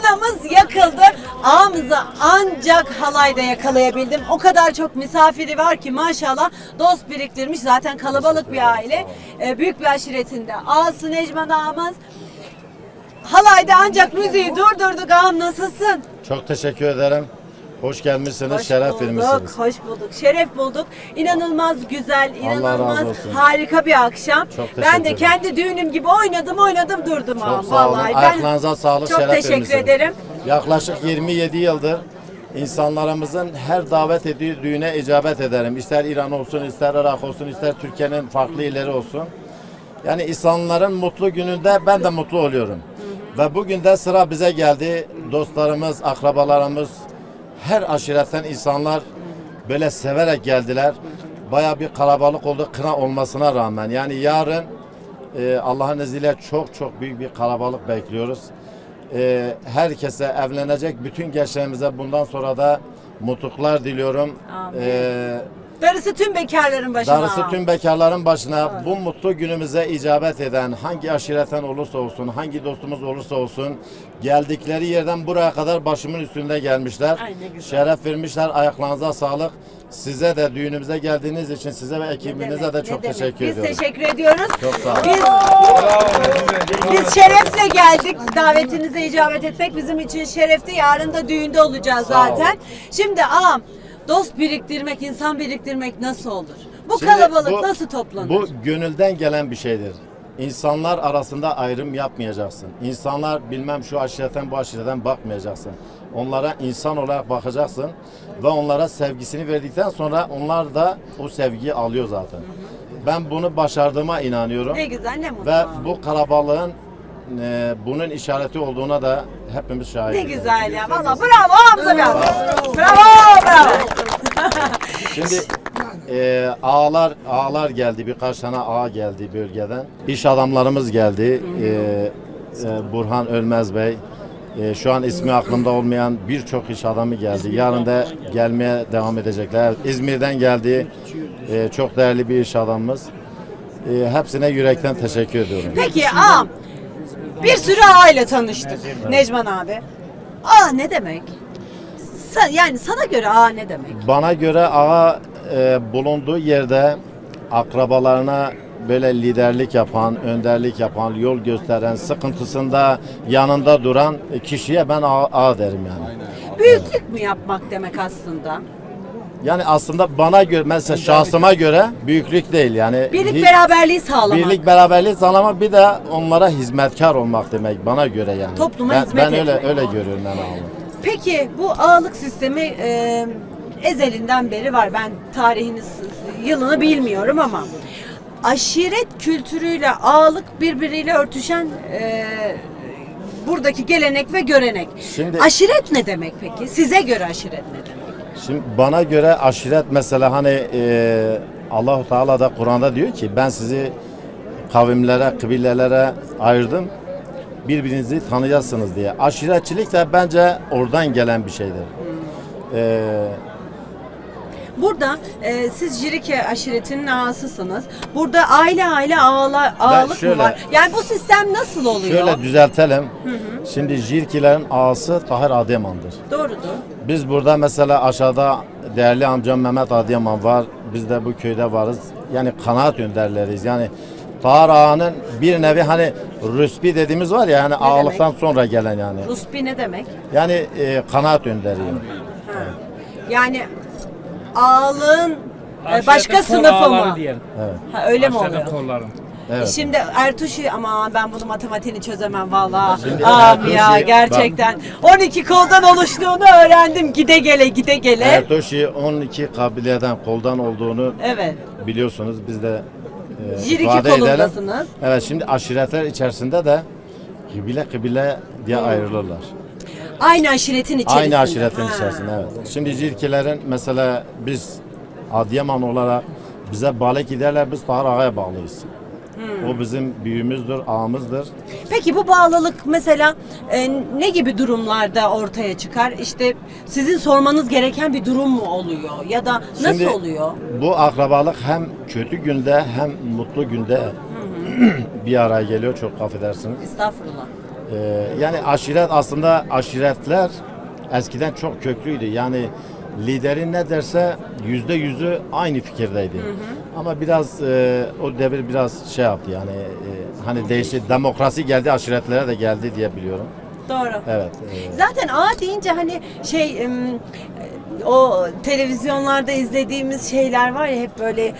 Kınamız yakıldı. Ağamızı ancak halayda yakalayabildim. O kadar çok misafiri var ki maşallah dost biriktirmiş. Zaten kalabalık bir aile. Ee, büyük bir aşiretinde. Ağası Necman ağamız. Halayda ancak müziği durdurduk ağam nasılsın? Çok teşekkür ederim. Hoş gelmişsiniz, Hoş şeref bulduk, vermişsiniz. hoş bulduk. Şeref bulduk. İnanılmaz güzel, inanılmaz harika bir akşam. Çok teşekkür ben de kendi düğünüm gibi oynadım, oynadım durdum. Çok sağ olun. Vallahi ben Ayaklarınıza sağlık, çok şeref teşekkür vermişsiniz. ederim. Yaklaşık 27 yıldır insanlarımızın her davet ettiği düğüne icabet ederim. İster İran olsun, ister Irak olsun, ister Türkiye'nin farklı illeri olsun. Yani insanların mutlu gününde ben de mutlu oluyorum. Ve bugün de sıra bize geldi. Dostlarımız, akrabalarımız, her aşiretten insanlar böyle severek geldiler. Baya bir kalabalık oldu kına olmasına rağmen. Yani yarın e, Allah'ın izniyle çok çok büyük bir kalabalık bekliyoruz. E, herkese evlenecek bütün gençlerimize bundan sonra da mutluluklar diliyorum. Amin. E, Darısı tüm bekarların başına. Darısı tüm bekarların başına bu mutlu günümüze icabet eden hangi aşiretten olursa olsun, hangi dostumuz olursa olsun geldikleri yerden buraya kadar başımın üstünde gelmişler. Ay. Şeref vermişler. Ayaklarınıza sağlık. Size de düğünümüze geldiğiniz için size ve ekibinize demek, de çok demek. teşekkür Biz ediyorum. teşekkür ediyoruz. Çok sağ olun. Biz, biz şerefle geldik. Davetinize icabet etmek bizim için şerefti. Yarın da düğünde olacağız Sağ olun. zaten. Şimdi ağam dost biriktirmek, insan biriktirmek nasıl olur? Bu Şimdi kalabalık bu- nasıl toplanır? Bu gönülden gelen bir şeydir. İnsanlar arasında ayrım yapmayacaksın. İnsanlar bilmem şu aşiretten bu aşiretten bakmayacaksın. Onlara insan olarak bakacaksın ve onlara sevgisini verdikten sonra onlar da o sevgiyi alıyor zaten. Ben bunu başardığıma inanıyorum ne güzel ne mutlu. ve bu kalabalığın e, bunun işareti olduğuna da hepimiz Ne şahidiz. güzel ya. Valla bravo bir alkış. Bravo bravo. Şimdi e, ağalar ağalar geldi birkaç tane ağa geldi bölgeden. İş adamlarımız geldi. E, e, Burhan Ölmez Bey. E, şu an ismi aklımda olmayan birçok iş adamı geldi. Yarın da gelmeye devam edecekler. İzmir'den geldi. E, çok değerli bir iş adamımız. E, hepsine yürekten teşekkür ediyorum. Peki ağam bir sürü ağayla tanıştık Necman abi. Ağa ne demek? Sa- yani sana göre ağa ne demek? Bana göre ağa e, bulunduğu yerde akrabalarına böyle liderlik yapan, önderlik yapan, yol gösteren, sıkıntısında yanında duran kişiye ben ağa, ağa derim yani. Büyüklük mü yapmak demek aslında? Yani aslında bana göre, mesela şahsıma göre büyüklük değil yani. Birlik Hi- beraberliği sağlamak. Birlik beraberliği sağlamak bir de onlara hizmetkar olmak demek bana göre yani. Topluma ben, hizmet ben öyle etmek. öyle görüyorum ben ağamı. Peki bu ağalık sistemi e, ezelinden beri var. Ben tarihini, yılını bilmiyorum ama aşiret kültürüyle ağalık birbiriyle örtüşen e, buradaki gelenek ve görenek. Şimdi- aşiret ne demek peki? Size göre aşiret ne demek? Şimdi bana göre aşiret mesela hani e, Allahu Teala da Kur'an'da diyor ki ben sizi kavimlere, kıbilelere ayırdım. Birbirinizi tanıyasınız diye. Aşiretçilik de bence oradan gelen bir şeydir. E, Burada e, siz Jirike aşiretinin ağasısınız. Burada aile aile ağla, ağalık mı şöyle- var? Yani bu sistem nasıl oluyor? şöyle düzeltelim. Şimdi Jirkilerin ağası Tahir Adıyaman'dır. Doğrudur. Biz burada mesela aşağıda değerli amcam Mehmet Adıyaman var. Biz de bu köyde varız. Yani kanaat önderleriyiz. Yani Tahir Ağa'nın bir nevi hani rüsbi dediğimiz var ya hani ağalıktan sonra gelen yani. Rusbi ne demek? Yani e, kanaat önderi. Yani ağalığın e, Aşiretin başka kol sınıfı mı? diyelim. Ha, öyle mi oluyor? kolları. Evet. Şimdi Ertuş'u ama ben bunu matematiğini çözemem vallahi. Şimdi Abi ya gerçekten 12 koldan oluştuğunu öğrendim gide gele gide gele. Ertoşi 12 kabileden koldan olduğunu Evet. biliyorsunuz. Biz de e, ifade edelim. kolundasınız. Evet şimdi aşiretler içerisinde de kıbile kıbile diye ayrılırlar. Aynı aşiretin içerisinde. Aynı aşiretin içerisinde evet. Şimdi Jirkilerin mesela biz Adıyaman olarak bize bağlı giderler biz Tahir Ağa'ya bağlıyız. Hmm. O bizim büyüğümüzdür, ağamızdır. Peki bu bağlılık mesela e, ne gibi durumlarda ortaya çıkar? İşte sizin sormanız gereken bir durum mu oluyor ya da nasıl Şimdi oluyor? Bu akrabalık hem kötü günde hem mutlu günde bir araya geliyor çok affedersiniz. Estağfurullah. Ee, yani aşiret aslında aşiretler eskiden çok köklüydü. Yani liderin ne derse yüzde yüzü aynı fikirdeydi. Ama biraz e, o devir biraz şey yaptı yani e, hani değişti. Demokrasi geldi aşiretlere de geldi diye biliyorum. Doğru. Evet. e, Zaten ağa deyince hani şey em, o televizyonlarda izlediğimiz şeyler var ya hep böyle e,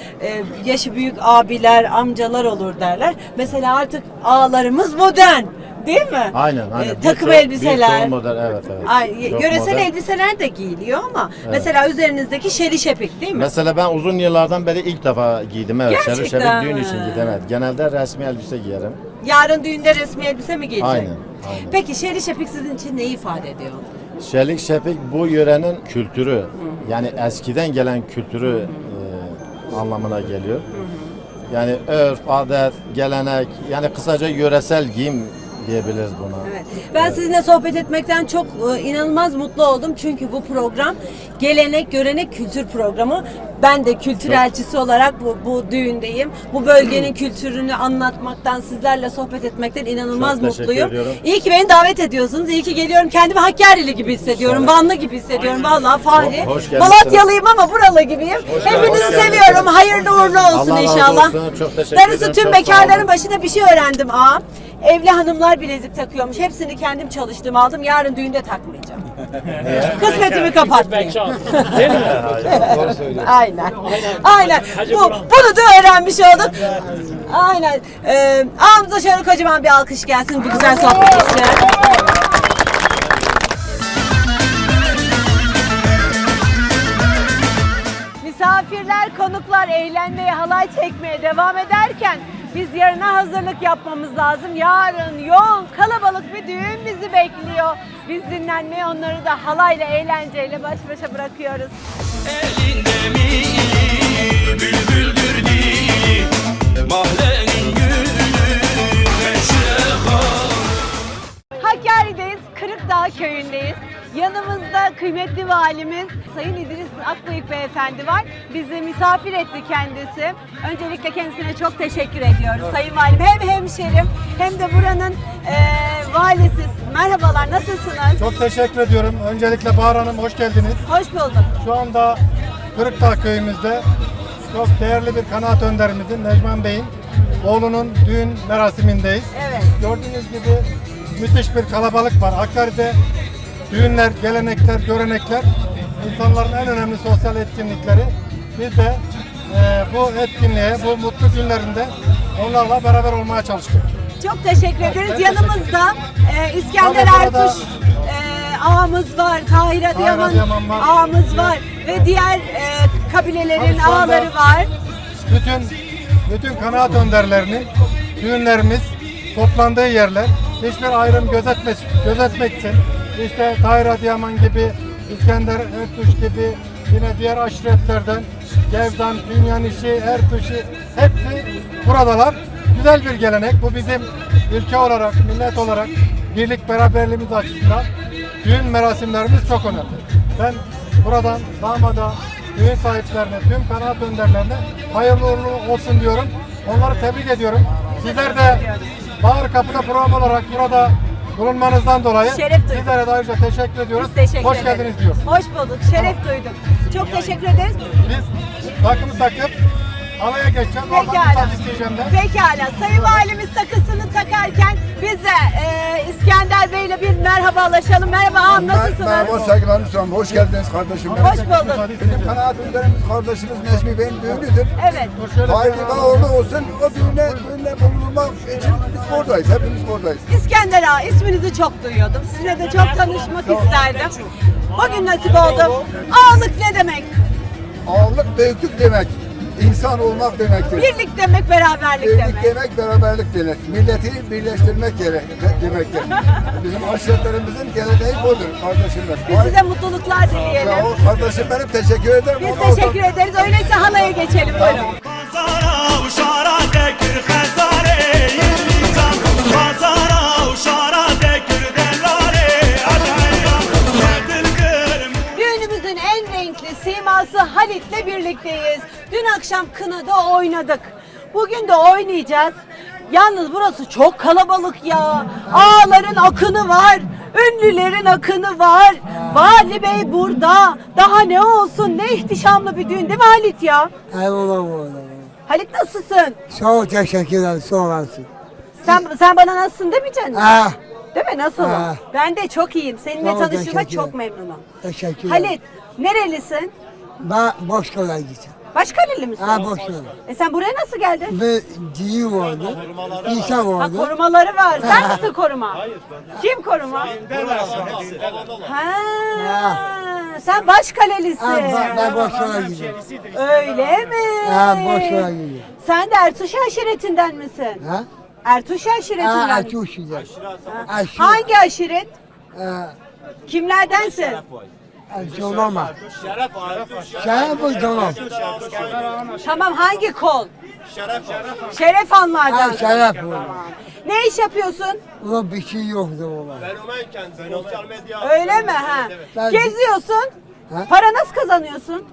yaşı büyük abiler, amcalar olur derler. Mesela artık ağlarımız modern. Değil mi? Aynen aynen. E, takım Birçok- elbiseler. birçok model evet evet. Ay, Çok yöresel modern. elbiseler de giyiliyor ama mesela üzerinizdeki şeri şepik değil mi? Mesela ben uzun yıllardan beri ilk defa giydim evet. Gerçekten şerif düğün mi? için giydim evet. Genelde resmi elbise giyerim. Yarın düğünde resmi elbise mi giyecek? Aynen, aynen. Peki şeri şepik sizin için neyi ifade ediyor? Şerlik şefik bu yörenin kültürü. Yani eskiden gelen kültürü e, anlamına geliyor. Yani örf, adet, gelenek yani kısaca yöresel giyim diyebiliriz buna. Evet. Ben sizinle sohbet etmekten çok e, inanılmaz mutlu oldum. Çünkü bu program gelenek, görenek, kültür programı. Ben de kültür elçisi olarak bu, bu düğündeyim. Bu bölgenin kültürünü anlatmaktan, sizlerle sohbet etmekten inanılmaz Çok teşekkür mutluyum. ediyorum. İyi ki beni davet ediyorsunuz. İyi ki geliyorum. Kendimi Hakkari'li gibi hissediyorum. Vanlı gibi hissediyorum. Vallahi Fahri. Ho- hoş geldiniz. Malatyalıyım ama buralı gibiyim. Hepinizi hoş geldiniz. seviyorum. Hayırlı uğurlu olsun Allah razı inşallah. olsun. Çok teşekkür Darısı ederim. tüm Çok sağ bekarların başına bir şey öğrendim ağam. Evli hanımlar bilezik takıyormuş. Hepsini kendim çalıştım aldım. Yarın düğünde takmayacağım. Kısmetimi kapatmayayım. Değil mi? Doğru söylüyorsun. Aynen. Aynen. Bu, bunu da öğrenmiş olduk. Aynen. Ee, ağamıza şöyle kocaman bir alkış gelsin bu güzel sohbet için. Misafirler, konuklar eğlenmeye, halay çekmeye devam ederken biz yarına hazırlık yapmamız lazım. Yarın yoğun, kalabalık bir düğün bizi bekliyor. Biz dinlenmeye onları da halayla, eğlenceyle baş başa bırakıyoruz. Elinde mi bülbüldür dili Mahallenin gülü Hakkari'deyiz, Kırıkdağ köyündeyiz. Yanımızda kıymetli valimiz Sayın İdris Akbayık Beyefendi var. Bizi misafir etti kendisi. Öncelikle kendisine çok teşekkür ediyoruz Sayın Valim. Hem hemşerim hem de buranın eee valisi. Merhabalar, nasılsınız? Çok teşekkür ediyorum. Öncelikle Bahar Hanım hoş geldiniz. Hoş bulduk. Şu anda Kırıktağ köyümüzde çok değerli bir kanaat önderimizin Necman Bey'in oğlunun düğün merasimindeyiz. Evet. Gördüğünüz gibi müthiş bir kalabalık var. Hakkari'de düğünler, gelenekler, görenekler insanların en önemli sosyal etkinlikleri. Biz de e, bu etkinliğe, bu mutlu günlerinde onlarla beraber olmaya çalıştık. Çok teşekkür ederiz. Yanımızda eee, İskender Ertuş eee, ağamız var, Tahir Adıyaman Adıyaman var. ağamız var ve diğer eee, kabilelerin Tabii şu anda- ağaları var. bütün bütün kanaat önderlerinin düğünlerimiz toplandığı yerler hiçbir ayrım gözetmek, gözetmeksin. İşte Tahir Adıyaman gibi, İskender Ertuş gibi yine diğer aşiretlerden Gevdan, Bünyanişi, Ertuşi hepsi buradalar. Güzel bir gelenek. Bu bizim ülke olarak, millet olarak birlik beraberliğimiz açısından düğün merasimlerimiz çok önemli. Ben buradan damada, düğün sahiplerine, tüm kanaat önderlerine hayırlı uğurlu olsun diyorum. Onları tebrik ediyorum. Sizler de Bahar Kapı'da program olarak burada bulunmanızdan dolayı Şeref duyduk. sizlere de ayrıca teşekkür ediyoruz. Biz teşekkür Hoş ederiz. geldiniz diyoruz. Hoş bulduk. Şeref duyduk. Çok teşekkür ederiz. Biz takımı takıp alaya geçeceğiz. Oradan Pekala. isteyeceğim. Pekala. Sayın Valimiz takısını takarken biz de e, İskender Bey'le bir merhabalaşalım. Merhaba ağam nasılsınız? Merhaba saygılarımı sunarım. Hoş geldiniz kardeşim. Hoş bulduk. Bizim kanaat önderimiz kardeşimiz Necmi Bey'in düğünüdür. Evet. Bir- bana orada olsun. O düğüne, düğüne bulunmak için biz buradayız. Hepimiz buradayız. İskender Ağa isminizi çok duyuyordum. Sizinle de çok tanışmak isterdim. Bugün nasip oldu. Ağalık ne demek? Ağırlık büyüklük demek. İnsan olmak demektir. Birlik demek, beraberlik Birlik demek. demek, beraberlik demek. Milleti birleştirmek gerek, demektir. Bizim aşiretlerimizin geleneği budur kardeşimler. Biz size mutluluklar dileyelim. Ol kardeşim benim teşekkür ederim. Biz teşekkür ederiz. Öyleyse halaya geçelim. Buyurun. Halit'le birlikteyiz. Dün akşam kınada oynadık. Bugün de oynayacağız. Yalnız burası çok kalabalık ya. Ağaların akını var. Ünlülerin akını var. Vali Bey burada. Daha ne olsun ne ihtişamlı bir düğün değil mi Halit ya? Eyvallah oğlum. Halit nasılsın? Çok teşekkürler, sağ olasın. Sen sen bana nasılsın demeyeceksin mi? Ah, Değil mi? Nasılım? Ha. Ben de çok iyiyim. Seninle Sağ ol, tanıştığıma teşekkür çok ederim. memnunum. teşekkürler. Halit, nerelisin? Ben boş kola gideceğim. Başkaleli misin? Ha kola. E sen buraya nasıl geldin? Bir düğün vardı, insan Ha vardı. korumaları var. Sen misin koruma? Kim koruma? Ha. Sen başkalelisin. Ha, ben, ben kola gidiyorum. Öyle mi? Ha kola gidiyorum. Sen de Ertuş aşiretinden misin? Ha? Ertuş Ha, aşiretinden misin? çok güzel. Aşı. Hangi aşiret? Ha, Kimlerdensin? Donama. Şeref bu donam. Tamam hangi kol? Şeref Hanlardan. Ha, şeref bu. Ne iş yapıyorsun? Ulan bir şey yoktu valla. Fenomen kendisi. Sosyal medya. Öyle mi? Ha. Ben- Geziyorsun. Ha? Para nasıl kazanıyorsun?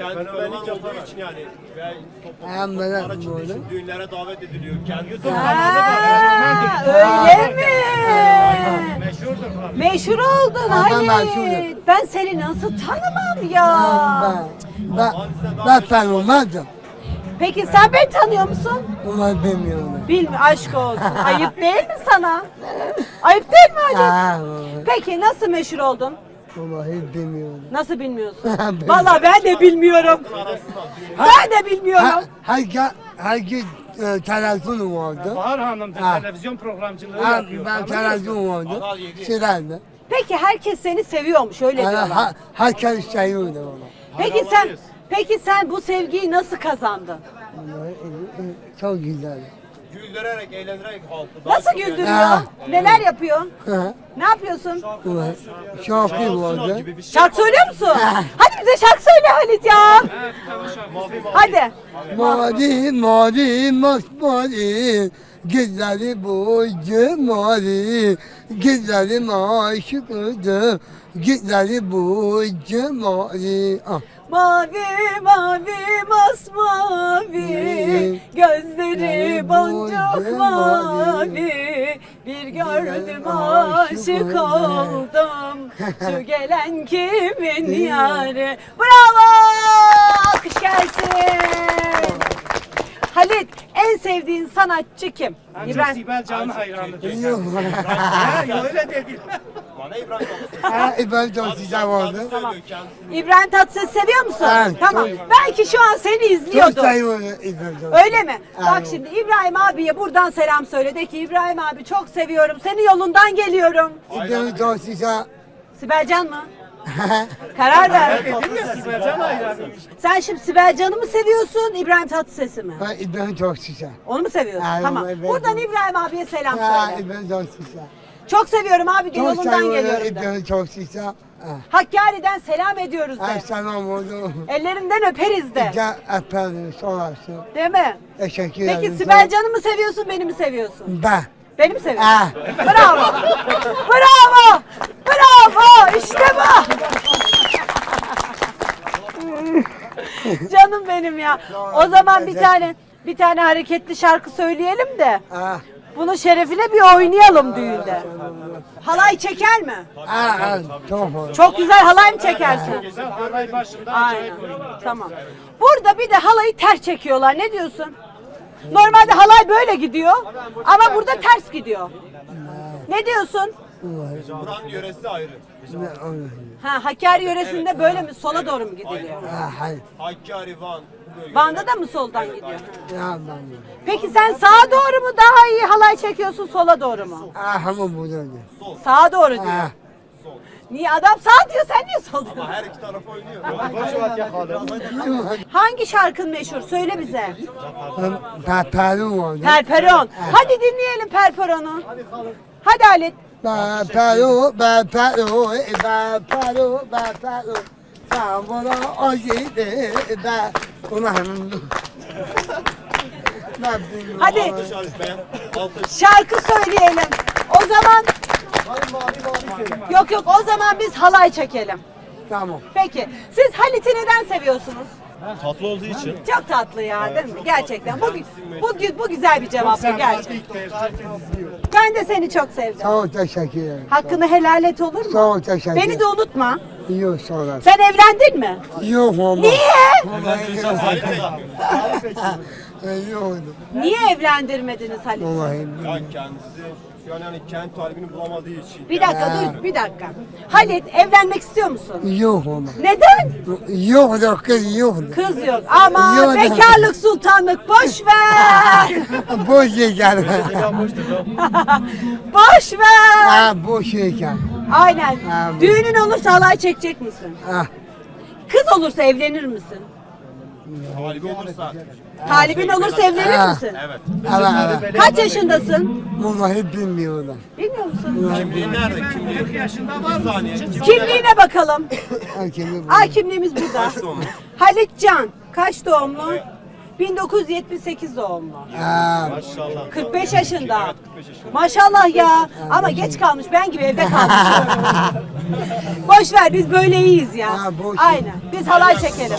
Kendi fenomen olduğu için yani. Ve toplum Ha, merak para çıktığı böyle. için düğünlere davet ediliyor. Kendi Ha, öyle mi? Meşhur oldun ben meşhurum. Ben seni nasıl tanımam ya? Ben, ben, ben fenomendim. Peki sen beni tanıyor musun? Ulan bilmiyorum. Bilmi aşk olsun. Ayıp değil mi sana? Ayıp değil mi? Ha, Peki nasıl meşhur oldun? Vallahi bilmiyorum. Nasıl bilmiyorsun? Bilmiyorum. Vallahi ben de bilmiyorum. Ben de bilmiyorum. Ha, herkes, herkes e, televizyon vardı. Bahar Hanım da Ha. televizyon programcılığı Ha, yapıyor. ben televizyon vardı. Sıraydı. Peki herkes seni seviyormuş öyle Yani, diyorlar. ha, herkes seviyordu onu. Peki sen peki sen bu sevgiyi nasıl kazandın? Vallahi, e, e, Çok güzel. Güldürerek, eğlendirerek halkı. daha Nasıl çok güldürüyor? Ha. Neler yapıyor? Ha, Ne yapıyorsun? Şarkı vardı. Şarkı söylüyor musun? Hadi bize şarkı söyle Halit ya. Hadi. Mavi mavi masmavi Güzeli boycu mavi Güzelim aşıkıdım Güzeli boycu mavi ah. Mavi mavi masmavi Gözleri boncuk mavi Bir gördüm aşık oldum Şu gelen kimin yarı Bravo! Alkış gelsin! Halit en sevdiğin sanatçı kim? Ben çok İbrahim. Sibel Can'ı hayranlıdır. Yok. Öyle dedi. Bana İbrahim Tatlıses Ha, çok güzel vardı. söylüyor kendisi. İbrahim Tatlıses seviyor musun? Evet, tamam. çok. Belki şu an seni Çok izliyordu. seviyorum İbrahim Öyle mi? Bak şimdi İbrahim abiye buradan selam söyle. De ki İbrahim abi çok seviyorum. Senin yolundan geliyorum. İbrahim çok güzel. Sibelcan mı? Karar ver. Sen şimdi Sibelcan'ı mı seviyorsun, İbrahim Tatlıses'i mi? Ben İbrahim çok güzel. Onu mu seviyorsun? Tamam. evet. Buradan İbrahim abiye selam Ha, söyle. İbrahim çok güzel. Çok seviyorum abi Çok yolundan geliyorum de. İbrahim çok. Ha. Hakkari'den selam ediyoruz de. selam oldu. Ellerinden öperiz de. Gel efendim sorarsın. Değil mi? Teşekkür ederim. Peki Sibelcan'ı mı seviyorsun, beni mi seviyorsun? Ben. Beni mi seviyorsun? Ah. Bravo. Bravo. Bravo. İşte bu. Canım benim ya. O zaman bir tane bir tane hareketli şarkı söyleyelim de Ah. bunun şerefine bir oynayalım düğünde. Halay çeker mi? Ah, ah, çok oldu. Çok güzel halay mı çekersin? Güzel halay başında acayip. Tamam. Burada bir de halayı ters çekiyorlar. Ne diyorsun? Normalde halay böyle gidiyor ama burada ters gidiyor. Ne diyorsun? Buranın yöresi ayrı. Ne? Ha Hakkari yöresinde böyle mi sola doğru mu gidiliyor? Ah, hayır. Hakkari, Van. bu bölge. Van'da da mı soldan gidiyor? Ya ben. Peki sen sağa doğru mu daha iyi halay çekiyorsun sola doğru mu? Ah, ama burada. Sağa doğru diyor. Ah. Niye adam sağ diyor sen niye sol diyorsun? Her iki taraf oynuyor. Hangi şarkın meşhur? Söyle bize. Ben Peru oldu. Perperon. Hadi dinleyelim Perperon'u. Hadi Halit. Ben Peru, ben Peru, ben Peru, ben Peru. Sen bana acıydı, ben... Ulan... Hadi şarkı söyleyelim. O zaman Yok yok o zaman biz halay çekelim. Tamam. Peki siz Halit'i neden seviyorsunuz? Tatlı olduğu için. Çok tatlı ya değil mi? Gerçekten. Bu, bu, bu güzel bir cevaptı gerçekten. Ben de seni çok sevdim. Sağ ol teşekkür ederim. Hakkını helal et olur Sağ mu? ol teşekkür Beni de unutma. Yok sağ olasın. Sen evlendin mi? Yok ama. Niye? E, Yok. Niye evlendirmediniz Halit? Vallahi. Ya kendisi şu an yani kendi talibini bulamadığı için. Bir dakika dur bir dakika. Halit evlenmek istiyor musun? Yok ama. Neden? Yok da kız yok. Kız yok. Ama Yok. bekarlık sultanlık boş ver. Boş şeker. boş ver. Ha boş şeker. Aynen. Ha, bu- Düğünün olursa halay çekecek misin? Ha. Kız olursa evlenir misin? Talibi olursa. Talibin olursa evlenir Ha. misin? Evet. Evet evet. Kaç yaşındasın? Vallahi bilmiyorlar. Bilmiyor musun? Kimliği nerede? Kimliği. 40 yaşında var mı? saniye. Kimliğine bakalım. Herkese bu. Ay kimliğimiz burada. doğumlu? Halit Can. Kaç doğumlu? 1978 doğumlu. Ha. Maşallah. 45 yaşında. Evet 45 yaşında. Maşallah ya. Ama geç kalmış. Ben gibi evde kalmış. Boş ver biz böyle iyiyiz ya. Ha, boş ver. Aynen. Biz halay çekelim.